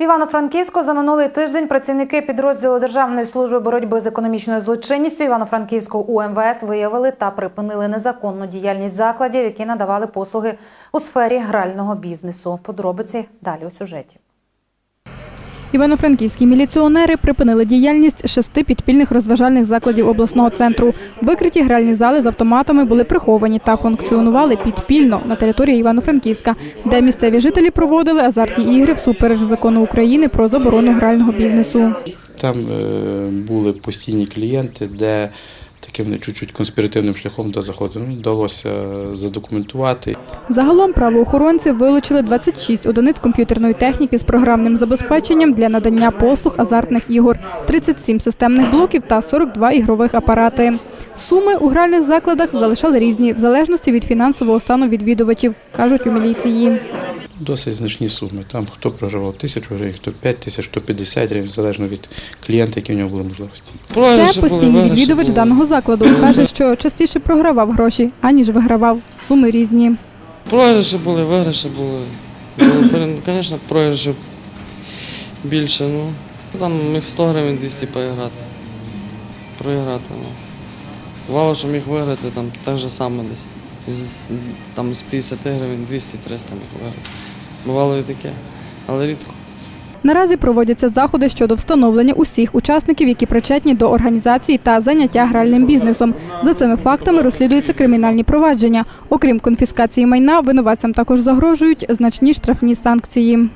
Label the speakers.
Speaker 1: В Івано-Франківську за минулий тиждень працівники підрозділу Державної служби боротьби з економічною злочинністю Івано-Франківського УМВС виявили та припинили незаконну діяльність закладів, які надавали послуги у сфері грального бізнесу. Подробиці далі у сюжеті.
Speaker 2: Івано-франківські міліціонери припинили діяльність шести підпільних розважальних закладів обласного центру. Викриті гральні зали з автоматами були приховані та функціонували підпільно на території Івано-Франківська, де місцеві жителі проводили азартні ігри всупереч закону України про заборону грального бізнесу.
Speaker 3: Там е, були постійні клієнти, де таки вони чуть-чуть конспіративним шляхом туди заходили. Ну, вдалося задокументувати.
Speaker 2: Загалом правоохоронці вилучили 26 одиниць комп'ютерної техніки з програмним забезпеченням для надання послуг азартних ігор, 37 системних блоків та 42 ігрових апарати. Суми у гральних закладах залишали різні в залежності від фінансового стану відвідувачів, кажуть у міліції.
Speaker 3: Досить значні суми. Там хто програвав тисячу гривень, хто 5 тисяч, хто 50 гривень, залежно від клієнта, які в нього були можливості.
Speaker 2: Це постійний відвідувач даного закладу. Каже, що частіше програвав гроші, аніж вигравав. Суми різні.
Speaker 4: Програші були, виграші були. були Звісно, програші більше. Ну, там міг 100 гривень 200 поіграти. Проіграти. Ну. Бувало, що міг виграти там так же само десь. З, там, з 50 гривень 200-300 міг виграти. Бувало і таке, але рідко.
Speaker 2: Наразі проводяться заходи щодо встановлення усіх учасників, які причетні до організації та заняття гральним бізнесом. За цими фактами розслідуються кримінальні провадження. Окрім конфіскації майна, винуватцям також загрожують значні штрафні санкції.